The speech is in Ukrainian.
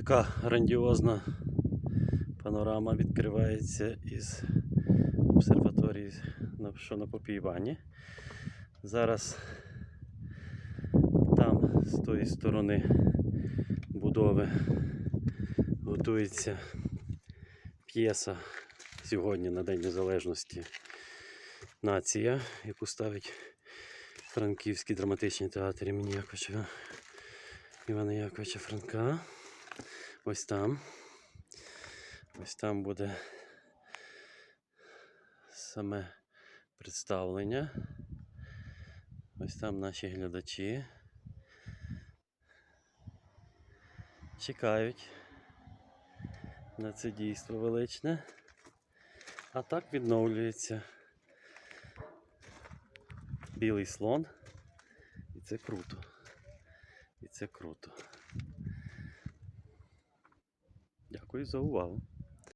Отака грандіозна панорама відкривається із обсерваторії, що на Попійвані. Зараз там з тої сторони будови готується п'єса сьогодні на День Незалежності Нація, яку ставить Франківський драматичний театр імені Яковича Івана Яковича Франка. Ось там. Ось там буде саме представлення. Ось там наші глядачі. Чекають на це дійство величне. А так відновлюється білий слон. І це круто. І це круто. Дякую за увагу.